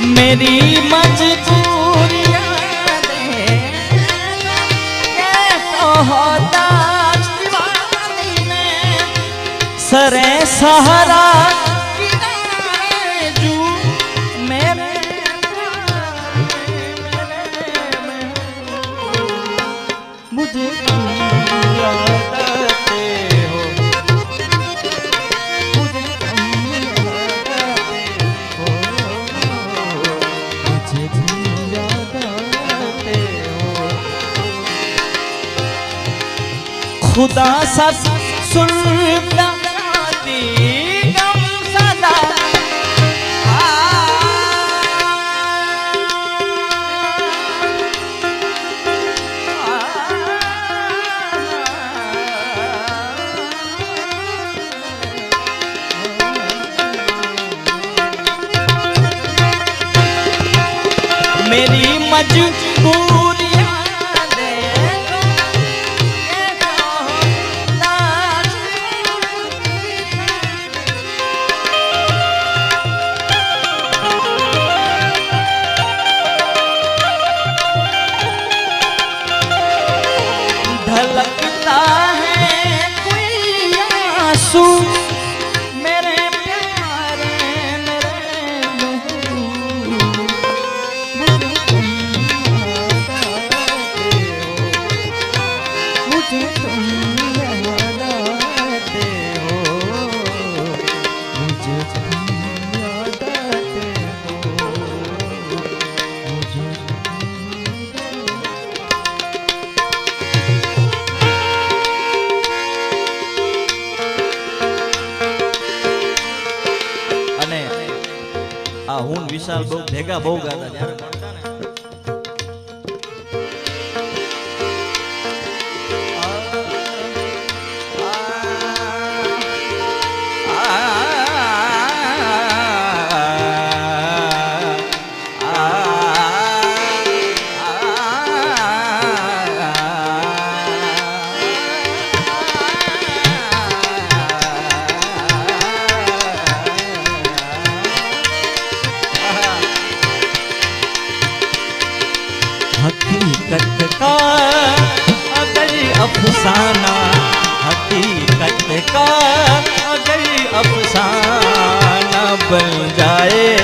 मेरी मजबूरियां तो सरे सहारा દસ સુલ્લા मेरी मजबूर હું વિશાલ બહુ ભેગા બહુ ગાતા ત્યારે. પણ જાય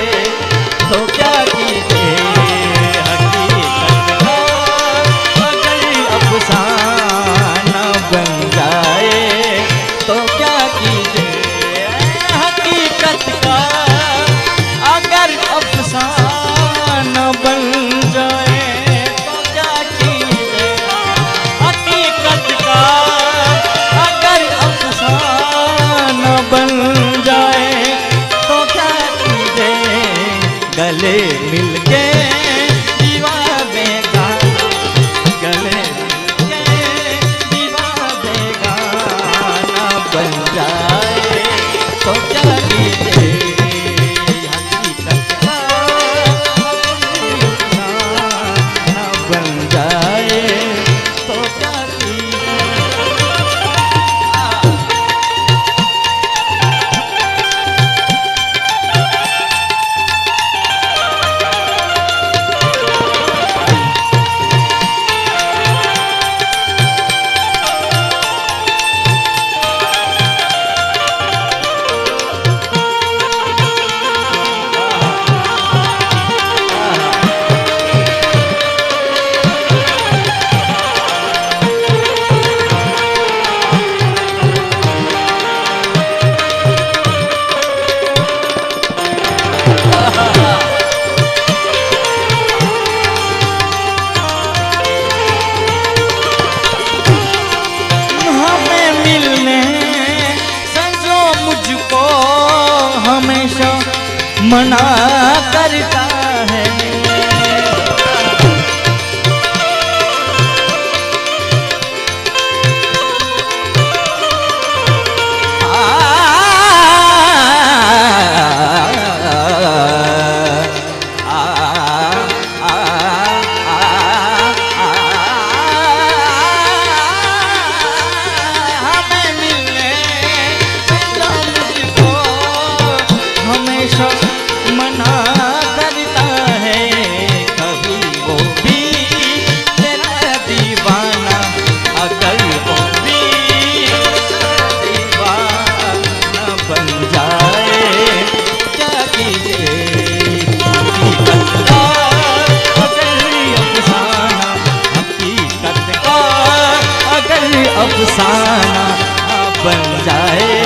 Giờ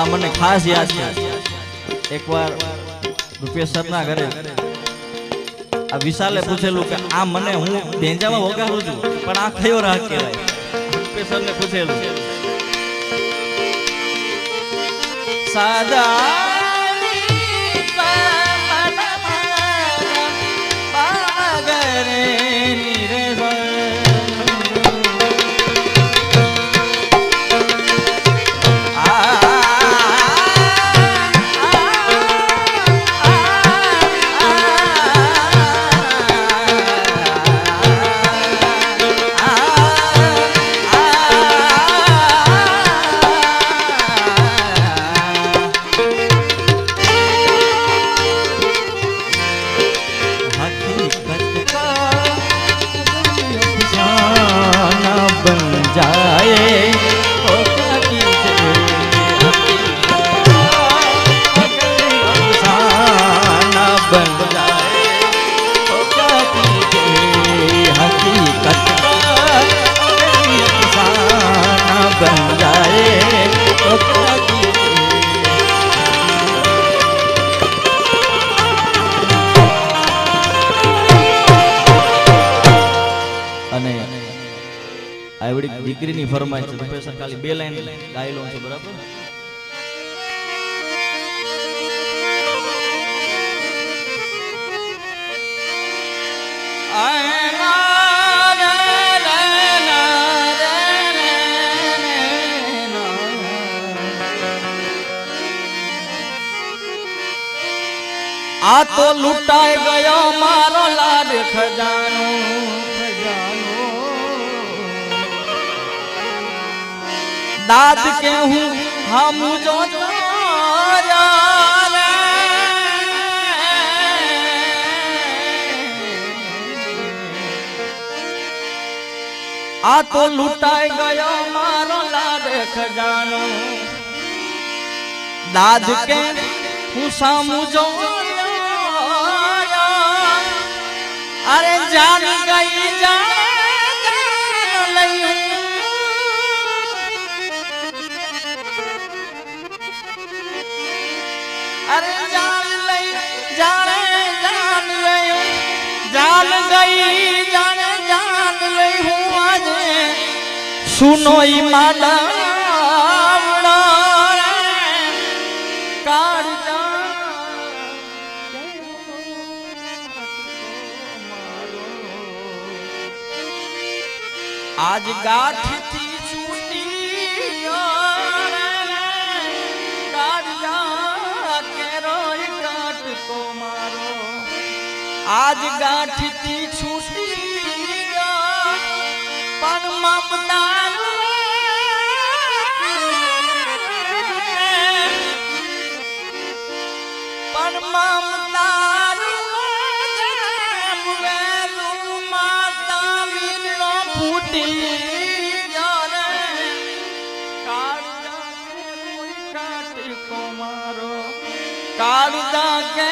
આ મને ખાસ યાદ છે. એકવાર રૂપેશ સરના ઘરે આ વિશાલે પૂછેલું કે આ મને હું બેંજામાં વગાડું છું? પણ આ કયો રાગ કહેવાય? રૂપેશ સરને પૂછેલું. સાદા દીકરીની ફરમાઈશ છે. પ્રોફેસર ખાલી બે લાઈન ગાઈ લઉં બરાબર? આ તો લૂંટાઈ ગયો મારો લાડ ખજાનો. દાદ કે હું હમ જો આ તો લૂંટાઈ ગયો મારો લાડ ખજાનો દાદ કે હું સામું જો અરે જાન ગઈ જાન ગઈ જાણે જાન લઈ હું આજે સુનો ઈ માડાવડો કાળજા આજ ગાંઠથી આજ ગાંઠથી છૂટી પણ મમતા પણ મમતા માતા વીરનો ફૂટી ગયો રે. કાળજા કે